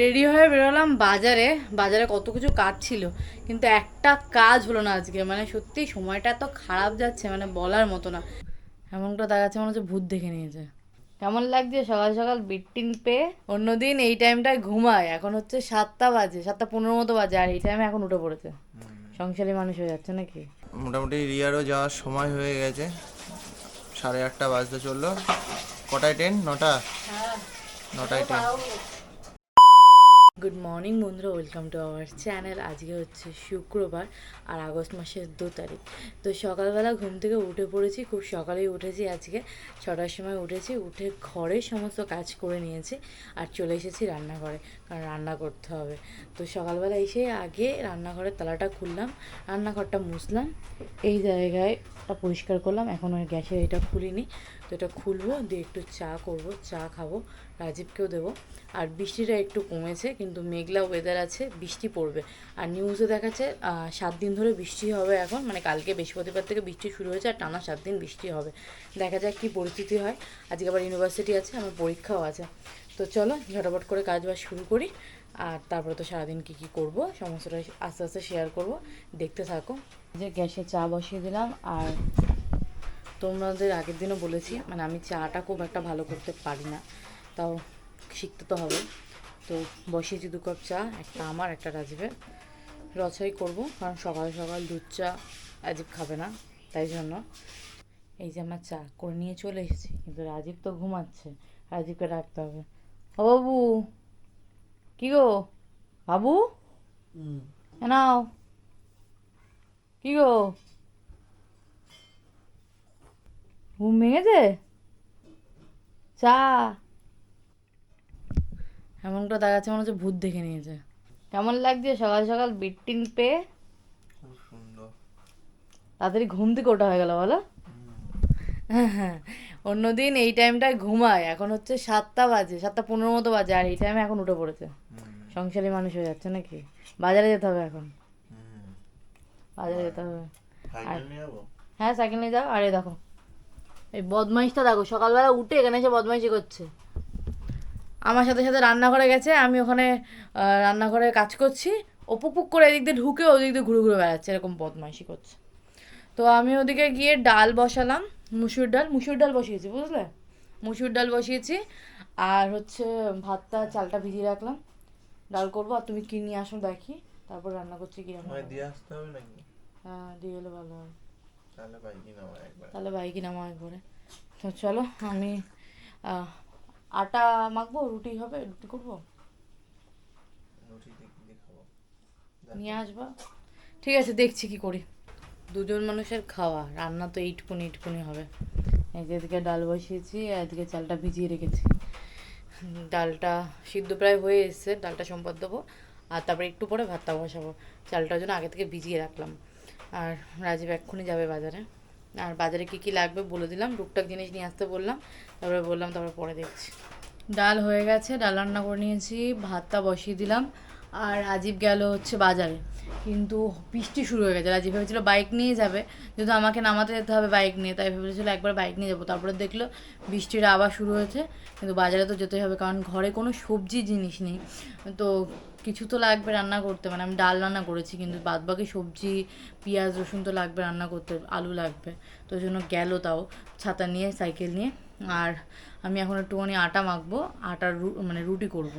Ready হয়ে বেরোলাম বাজারে। বাজারে কত কিছু কাজ ছিল কিন্তু একটা কাজ হলো না আজকে। মানে সত্যি সময়টা এত খারাপ যাচ্ছে মানে বলার মতো না। এমনটা দেখাচ্ছে মনে হচ্ছে ভূত দেখে নিয়েছে। কেমন লাগছে? সকাল সকাল বিটিন পেয়ে? অন্যদিন এই টাইমটায় ঘুমায়। এখন হচ্ছে সাতটা বাজে সাতটা পনেরো মতো বাজে আর এই টাইমে এখন উঠে পড়েছে। সংসারী মানুষ হয়ে যাচ্ছে নাকি? মোটামুটি রিয়ারও যাওয়ার সময় হয়ে গেছে। সাড়ে আটটা বাজতে চলল। কটায় ট্রেন নটা? নটায় ট্রেন গুড মর্নিং বন্ধুরা ওয়েলকাম টু আওয়ার চ্যানেল আজকে হচ্ছে শুক্রবার আর আগস্ট মাসের দু তারিখ। তো সকালবেলা ঘুম থেকে উঠে পড়েছি, খুব সকালেই উঠেছি আজকে। ছটার সময় উঠেছি, উঠে ঘরের সমস্ত কাজ করে নিয়েছি আর চলে এসেছি রান্নাঘরে, কারণ রান্না করতে হবে। তো সকালবেলা এসে আগে রান্নাঘরের তালাটা খুললাম, রান্নাঘরটা মুছলাম। এই জায়গায় পরিষ্কার করলাম, এখন ওই গ্যাসের এটা খুলিনি। তো এটা খুলবো, দিয়ে একটু চা করব, চা খাব, রাজীবকেও দেবো। আর বৃষ্টিটা একটু কমেছে, কিন্তু মেঘলা ওয়েদার আছে, বৃষ্টি পড়বে। আর নিউজে দেখাচ্ছে সাত দিন ধরে বৃষ্টি হবে এখন মানে কালকে বৃহস্পতিবার থেকে বৃষ্টি শুরু হয়েছে, আর টানা সাত দিন বৃষ্টি হবে। দেখা যাক কী পরিস্থিতি হয়। আজকে আবার ইউনিভার্সিটি আছে, আমার পরীক্ষাও আছে। তো চলো, ঝটাপট করে কাজ বাজ শুরু করি। আর তারপরে তো সারাদিন কী কী করব সমস্তটা আস্তে আস্তে শেয়ার করব। দেখতে থাকো। যে গ্যাসে চা বসিয়ে দিলাম, আর তোমাদের আগের দিনও বলেছি মানে আমি চাটা খুব একটা ভালো করতে পারি না। তাও শিখতে তো হবে। তো বসিয়েছি দু কাপ চা একটা আমার একটা রাজীবের। রছাই করব কারণ সকাল সকাল দুধ চা রাজীব খাবে না তাই জন্য। এই যে আমার চা করে নিয়ে চলে এসেছি কিন্তু রাজীব তো ঘুমাচ্ছে রাজীবকে রাখতে হবে। ও বাবু কি গো? বাবু? নাও। কি গো? ঘুম ভেঙেছে চা এমনটা দেখাচ্ছে মনে হচ্ছে ভূত দেখে নিয়েছে। কেমন লাগছে? সকাল সকাল বিটিন পেয়ে। খুব সুন্দর। তাড়াতাড়ি ঘুম থেকে ওঠা হয়ে গেল বলো। হ্যাঁ অন্যদিন এই টাইমটায় ঘুমায়। এখন হচ্ছে সাতটা বাজে সাতটা পনেরো মতো বাজে আর এই টাইমে এখন উঠে পড়েছে। সংসারী মানুষ হয়ে যাচ্ছে নাকি? বাজারে যেতে হবে এখন। বাজারে যেতে হবে। হ্যাঁ সাইকেল নিয়ে যাও। আরে দেখো এই বদমাইশটা দেখো সকালবেলা উঠে এখানে এসে বদমাইশি করছে। আমার সাথে সাথে রান্নাঘরে গেছে আমি ওখানে রান্নাঘরে কাজ করছি। ও পুক পুক করে এদিক দিয়ে ঢুকে ওদিক দিয়ে ঘুরে ঘুরে বেড়াচ্ছে এরকম বদমাইশি করছে। তো আমি ওদিকে গিয়ে ডাল বসালাম মুসুর ডাল মুসুর ডাল বসিয়েছি বুঝলে? মুসুর ডাল বসিয়েছি আর হচ্ছে ভাতটা চালটা ভিজিয়ে রাখলাম। ডাল করব আর তুমি কি নিয়ে আসো দেখি তারপর রান্না করছি কি দিয়ে আসতে হবে নাকি? হ্যাঁ দিয়ে এলে ভালো হয়। তাহলে বাইকে নামা একবার? তো চলো আমি আটা মাখবো রুটি হবে রুটি করব? নিয়ে আসবা? ঠিক আছে দেখছি কি করি। দুজন মানুষের খাওয়া রান্না তো এইটুকুনি এইটুকুনি হবে। এদিকে ডাল বসিয়েছি আর এদিকে চালটা ভিজিয়ে রেখেছি। ডালটা সিদ্ধ প্রায় হয়ে এসছে ডালটা সম্পদ দেবো আর তারপরে একটু পরে ভাতটা বসাবো। চালটার জন্য আগে থেকে ভিজিয়ে রাখলাম। আর রাজীব এক্ষুনি যাবে বাজারে। আর বাজারে কী কী লাগবে বলে দিলাম, টুকটাক জিনিস নিয়ে আসতে বললাম, তারপরে বললাম, তারপরে পরে দেখছি। ডাল হয়ে গেছে, ডাল রান্না করে নিয়েছি, ভাতটা বসিয়ে দিলাম, আর রাজীব গেল হচ্ছে বাজারে। কিন্তু বৃষ্টি শুরু হয়ে গেছে, রাজীব ভেবেছিল বাইক নিয়ে যাবে, যেহেতু আমাকে নামাতে যেতে হবে বাইক নিয়ে, তাই ভেবেছিল একবার বাইক নিয়ে যাব। তারপরে দেখল বৃষ্টিটা আবার শুরু হয়েছে, কিন্তু বাজারে তো যেতেই হবে, কারণ ঘরে কোনো সবজি জিনিস নেই। তো কিছু তো লাগবে রান্না করতে মানে আমি ডাল রান্না করেছি, কিন্তু বাদবাকি সবজি, পেঁয়াজ, রসুন তো লাগবে রান্না করতে, আলু লাগবে। তো ওই জন্য গেল তাও, ছাতা নিয়ে, সাইকেল নিয়ে। আর আমি এখন একটুখানি আটা মাখবো, আটার মানে রুটি করব।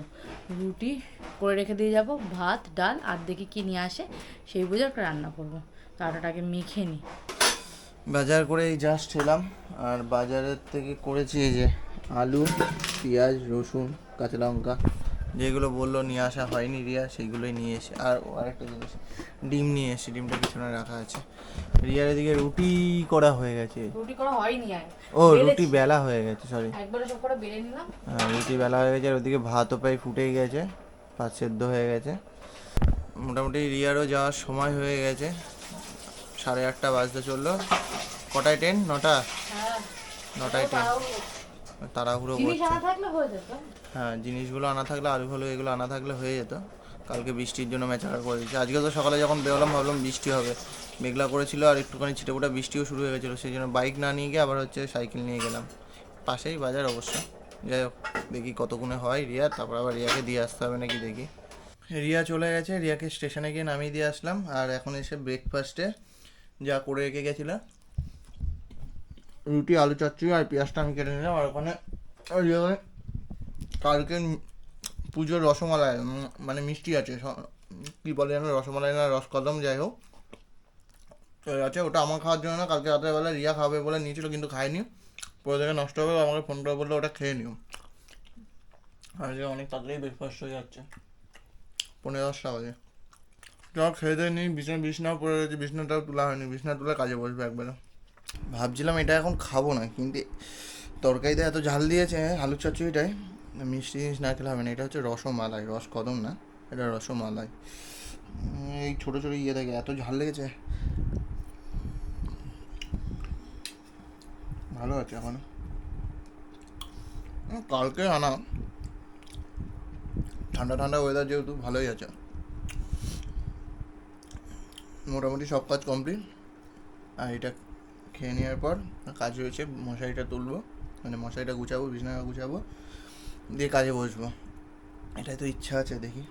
রুটি করে রেখে দিয়ে যাব, ভাত, ডাল, আর দেখি কী নিয়ে আসে, সেই বুঝে একটা রান্না করব। তো আটাটাকে মেখে নিই বাজার করে এই জাস্ট এলাম, আর বাজারের থেকে করেছি এই যে আলু, পেঁয়াজ, রসুন, কাঁচা লঙ্কা। যেগুলো বলল নিয়ে আসা হয়নি রিয়া সেইগুলোই নিয়ে এসে আর আরেকটা জিনিস ডিম নিয়ে এসে ডিমটা পিছনে রাখা আছে। রিয়ার এদিকে রুটি করা হয়ে গেছে। রুটি করা হয়নি ও রুটি বেলা হয়ে গেছে সরি একবারে সব করে বেড়ে নিলাম। হ্যাঁ রুটি বেলা হয়ে গেছে আর ওদিকে ভাতও প্রায় ফুটেই গেছে ভাত সেদ্ধ হয়ে গেছে। মোটামুটি রিয়ারও যাওয়ার সময় হয়ে গেছে। সাড়ে আটটা বাজতে চলল। কটায় ট্রেন? নটা? হ্যাঁ। নটায় ট্রেন। তাড়াহুড়ো জিনিস করছে। আনা থাকলে হয়ে যেত। হ্যাঁ জিনিসগুলো আনা থাকলে আলু ফালু এগুলো আনা থাকলে হয়ে যেত। কালকে বৃষ্টির জন্য মেচাকার করে দিয়েছে। আজকে তো সকালে যখন বেরোলাম ভাবলাম বৃষ্টি হবে। মেঘলা করেছিল আর একটুখানি ছিটেফোঁটা বৃষ্টিও শুরু হয়ে গেছিল সেই জন্য বাইক না নিয়ে গিয়ে আবার হচ্ছে সাইকেল নিয়ে গেলাম। পাশেই বাজার অবশ্য। যাই হোক দেখি কতক্ষণে হয় রিয়া তারপর আবার রিয়াকে দিয়ে আসতে হবে নাকি দেখি। রিয়া চলে গেছে রিয়াকে স্টেশনে গিয়ে নামিয়ে দিয়ে আসলাম। আর এখন এসে ব্রেকফাস্টে যা করে রেখে গেছিলাম রুটি, আলু চচ্চড়ি আর পেঁয়াজটা আমি কেটে নিলাম। আর ওখানে কালকে পুজোর রসমালাই মানে মিষ্টি আছে কি বলে যেন, রসমালাই না, রসকদম, যাই হোক। আছে, ওটা আমার খাওয়ার জন্য না, কালকে রাতের বেলা রিয়া খাবে বলে নিয়েছিল, কিন্তু খায়নি। পরে থেকে নষ্ট হবে আমাকে ফোন করে বলল, ওটা খেয়ে নিও। আজকে অনেক তাড়াতাড়ি ব্রেকফাস্ট হয়ে যাচ্ছে। পনেরো দশটা বাজে। চল খেয়ে দিয়ে নিই, বিছনা, বিছনাও পড়ে রয়েছে, বিছনাটাও তোলা হয়নি, বিছনা তুলে কাজে বসবে একবেলা। ভাবছিলাম এটা এখন খাব না, কিন্তু তরকারিতে এত ঝাল দিয়েছে আলু চচ্চড়িটায় মিষ্টি জিনিস না খেলে হবে না, এটা হচ্ছে রসমালাই, রস কদম না, এটা রসমালাই। এই ছোটো ছোটো ইয়ে থাকে এত ঝাল লেগেছে। ভালো আছে এখন। কালকে আনা। ঠান্ডা ঠান্ডা ওয়েদার যেহেতু ভালোই আছে। মোটামুটি সব কাজ কমপ্লিট আর এটা খেয়ে নেওয়ার পর কাজ রয়েছে মশারিটা তুলবো মানে মশারিটা গুছাবো, বিছানা গুছাবো, দিয়ে কাজে বসবো। এটাই তো ইচ্ছা আছে, দেখি।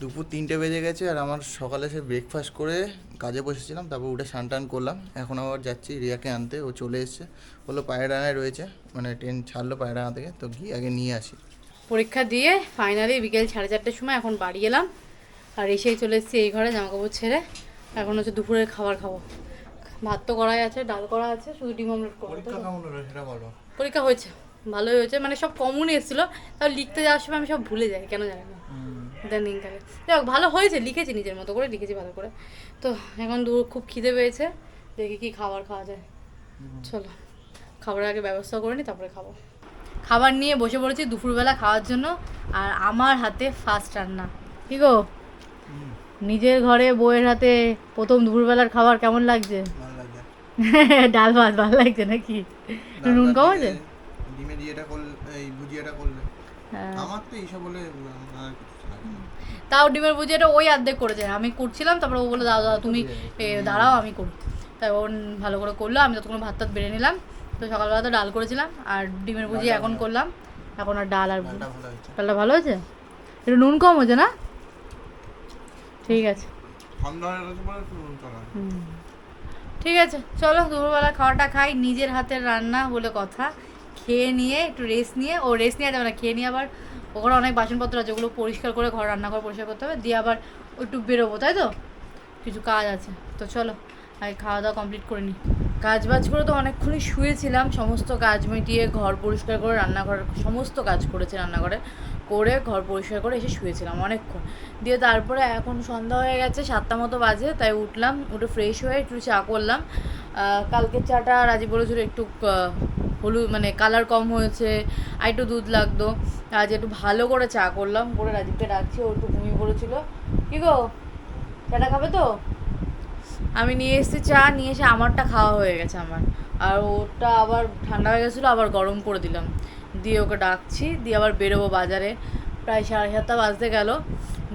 দুপুর তিনটে বেজে গেছে আর আমার সকালে সে ব্রেকফাস্ট করে কাজে বসেছিলাম, তারপর উঠে স্নান টান করলাম। এখন আবার যাচ্ছি রিয়াকে আনতে, ও চলে এসছে। বলল পায়রানায় রয়েছে মানে ট্রেন ছাড়লো পায়রানা থেকে, তো গিয়ে আগে নিয়ে আসি। পরীক্ষা দিয়ে ফাইনালি বিকেল সাড়ে চারটের সময় এখন বাড়ি এলাম। আর এসেই চলে এসেছি এই ঘরে জামাকাপড় ছেড়ে। এখন হচ্ছে দুপুরের খাবার খাব। ভাত তো করাই আছে ডাল করা আছে শুধু ডিম অমলেট করব পরীক্ষা কেমন হলো সেটা বলো। পরীক্ষা হয়েছে ভালোই হয়েছে মানে সব কমন এসেছিল। তাও লিখতে যাওয়ার সময় আমি সব ভুলে যাই কেন জানি না। ইদানিং কালে যাই হোক ভালো হয়েছে লিখেছি নিজের মতো করে লিখেছি ভালো করে। তো এখন দু খুব খিদে পেয়েছে দেখি কি খাবার খাওয়া যায়। চলো খাবারের আগে ব্যবস্থা করে নিই তারপরে খাব। খাবার নিয়ে বসে পড়েছি দুপুরবেলা খাওয়ার জন্য আর আমার হাতে ফার্স্ট রান্না। কি গো? নিজের ঘরে বউয়ের হাতে প্রথম দুপুরবেলার খাবার কেমন লাগছে? ডাল ভাত ভালো লাগছে নাকি? নুন কম আছে? ডিমের ইয়েটা করলে এই ভুজিয়াটা করলে। হ্যাঁ। আমার তো এইসব বলে। তাও ডিমের ভুজিয়াটা ওই অর্ধেক করেছে আমি করছিলাম তারপরে ও বলে দাও দাও তুমি এ, দাঁড়াও আমি করি তাই ও ভালো করে করল আমি ততক্ষণ ভাত টাত বেড়ে নিলাম। তো সকালবেলা তো ডাল করেছিলাম আর ডিমের ভুজিয়া এখন করলাম। এখন আর ডাল আর ডালটা ভালো হয়েছে। একটু নুন কম হয়েছে না? ঠিক আছে। হয়ে হুম। ঠিক আছে, চলো দুপুরবেলা খাওয়াটা খাই, নিজের হাতের রান্না বলে কথা। খেয়ে নিয়ে, একটু রেস্ট নিয়ে, ও রেস্ট নিয়ে যাবে না, খেয়ে নিয়ে আবার ওখানে অনেক বাসনপত্র আছে, ওগুলো পরিষ্কার করে ঘর, রান্নাঘর পরিষ্কার করতে হবে, দিয়ে আবার একটু বেরোবো, তাই তো? কিছু কাজ আছে, তো চলো, আগে খাওয়া দাওয়া কমপ্লিট করে নিই কাজ বাজ করে তো অনেকক্ষণই শুয়েছিলাম, সমস্ত কাজ মিটিয়ে ঘর পরিষ্কার করে, রান্নাঘর, সমস্ত কাজ করেছে রান্নাঘরে। করে ঘর পরিষ্কার করে এসে শুয়েছিলাম অনেকক্ষণ। দিয়ে তারপরে এখন সন্ধ্যা হয়ে গেছে সাতটা মতো বাজে তাই উঠলাম উঠে ফ্রেশ হয়ে একটু চা করলাম। আহ, কালকের চাটা রাজি বলেছিল একটু হলুদ মানে কালার কম হয়েছে আর একটু দুধ লাগতো। আজ একটু ভালো করে চা করলাম করে রাজীবকে ডাকছি ও একটু ঘুমিয়ে পড়েছিল। কি গো চাটা খাবে তো? আমি নিয়ে এসেছি চা নিয়ে এসে আমারটা খাওয়া হয়ে গেছে আমার। আর ওটা আবার ঠান্ডা হয়ে গেছিল আবার গরম করে দিলাম। দিয়ে ওকে ডাকছি, দিয়ে আবার বেরোবো বাজারে। প্রায় সাড়ে সাতটা বাজতে গেল,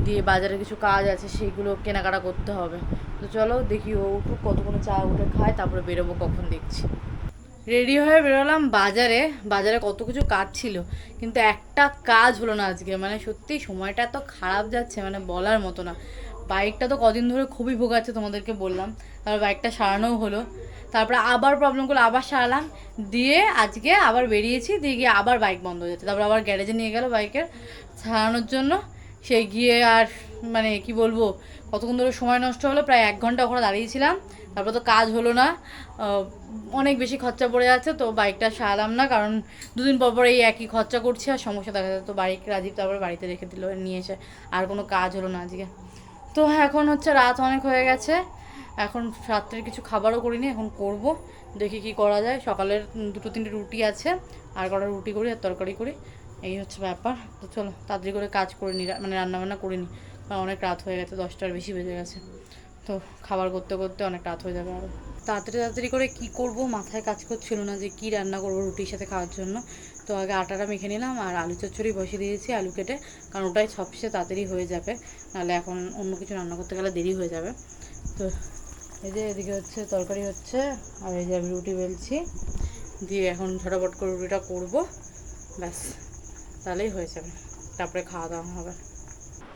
দিয়ে বাজারে কিছু কাজ আছে সেইগুলো কেনাকাটা করতে হবে। তো চলো দেখি ও উঠুক, কতক্ষণ চা উঠে খায়, তারপরে বেরোবো কখন দেখছি। রেডি হয়ে বেরোলাম বাজারে। বাজারে কত কিছু কাজ ছিল, কিন্তু একটা কাজ হলো না আজকে। মানে সত্যি সময়টা এত খারাপ যাচ্ছে মানে বলার মতো না। বাইকটা তো কদিন ধরে খুবই ভোগাচ্ছে তোমাদেরকে বললাম, তারপর বাইকটা সারানোও হলো। তারপরে আবার প্রবলেম করল, আবার সারালাম। দিয়ে আজকে আবার বেরিয়েছি, দিয়ে গিয়ে আবার বাইক বন্ধ হয়ে যাচ্ছে। তারপর আবার গ্যারেজে নিয়ে গেল বাইকের সারানোর জন্য। সেই গিয়ে আর মানে কি বলব, কতক্ষণ ধরে সময় নষ্ট হলো, প্রায় এক ঘণ্টা ওখানে দাঁড়িয়েছিলাম। তারপর তো কাজ হলো না। অনেক বেশি খরচা পড়ে যাচ্ছে, তো বাইকটা সারালাম না। কারণ দুদিন পর পর এই একই খরচা করছি, আর সমস্যা দেখা যাচ্ছে। তো বাইক রাজীব তারপর বাড়িতে রেখে দিল, নিয়ে এসে। আর কোনো কাজ হলো না আজকে। তো এখন হচ্ছে রাত অনেক হয়ে গেছে। এখন রাত্রের কিছু খাবারও করিনি, এখন করব। দেখি কি করা যায়। সকালের দুটো তিনটে রুটি আছে, আর কটা রুটি করি, আর তরকারি করি। এই হচ্ছে ব্যাপার। তো চলো, তাড়াতাড়ি করে কাজ করে নি মানে রান্নাবান্না করে নি কারণ অনেক রাত হয়ে গেছে, দশটার বেশি বেজে গেছে। তো খাবার করতে করতে অনেক রাত হয়ে যাবে আরও তাড়াতাড়ি তাড়াতাড়ি করে কি করব? মাথায় কাজ করছিল না যে কি রান্না করব রুটির সাথে খাওয়ার জন্য। তো আগে আটাটা মেখে নিলাম, আর আলু চচ্চড়ি বসিয়ে দিয়েছি আলু কেটে। কারণ ওটাই সবচেয়ে তাড়াতাড়ি হয়ে যাবে। নাহলে এখন অন্য কিছু রান্না করতে গেলে দেরি হয়ে যাবে। তো এই যে এদিকে হচ্ছে তরকারি হচ্ছে, আর এই যে আমি রুটি বেলছি। দিয়ে এখন ঝটাপট করে রুটিটা করব। ব্যাস, তাহলেই হয়ে যাবে। তারপরে খাওয়া দাওয়া হবে।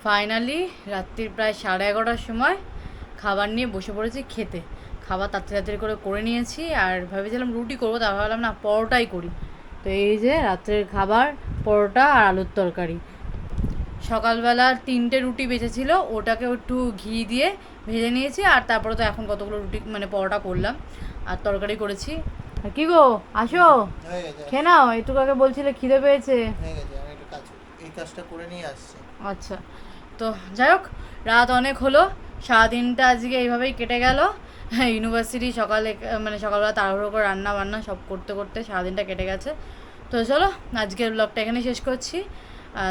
ফাইনালি রাত্রির প্রায় সাড়ে এগারোটার সময় খাবার নিয়ে বসে পড়েছি খেতে। খাবার তাড়াতাড়ি তাড়াতাড়ি করে করে নিয়েছি, আর ভেবেছিলাম রুটি করব তা ভাবলাম না, পরোটাই করি। তো এই যে রাত্রের খাবার, পরোটা আর আলুর তরকারি। সকালবেলা তিনটে রুটি বেঁচেছিল ওটাকে একটু ঘি দিয়ে ভেজে নিয়েছি আর তারপরে তো এখন কতগুলো রুটি মানে পরোটা করলাম আর তরকারি করেছি। আর কি গো আসো। খেয়ে নাও একটু কাকে বলছিলে খিদে পেয়েছে। এই কাজটা করে নিয়ে আসছি। আচ্ছা তো যাই হোক রাত অনেক হলো সারাদিনটা আজকে এইভাবেই কেটে গেল। ইউনিভার্সিটি সকালে মানে সকালবেলা তাড়াহুড়ো করে রান্না বান্না সব করতে করতে সারাদিনটা কেটে গেছে। তো চলো আজকের ব্লগটা এখানে শেষ করছি।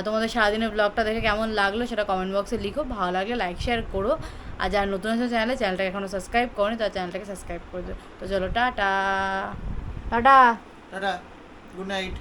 তোমাদের সারাদিনের ব্লগটা দেখে কেমন লাগল সেটা কমেন্ট বক্সে লিখো। ভালো লাগলে লাইক শেয়ার করো। আর যারা নতুন আছে চ্যানেলে চ্যানেলটাকে এখনও সাবস্ক্রাইব করো তার চ্যানেলটাকে সাবস্ক্রাইব করে দিও। তো চলো tata. Tata. Tata. Good night.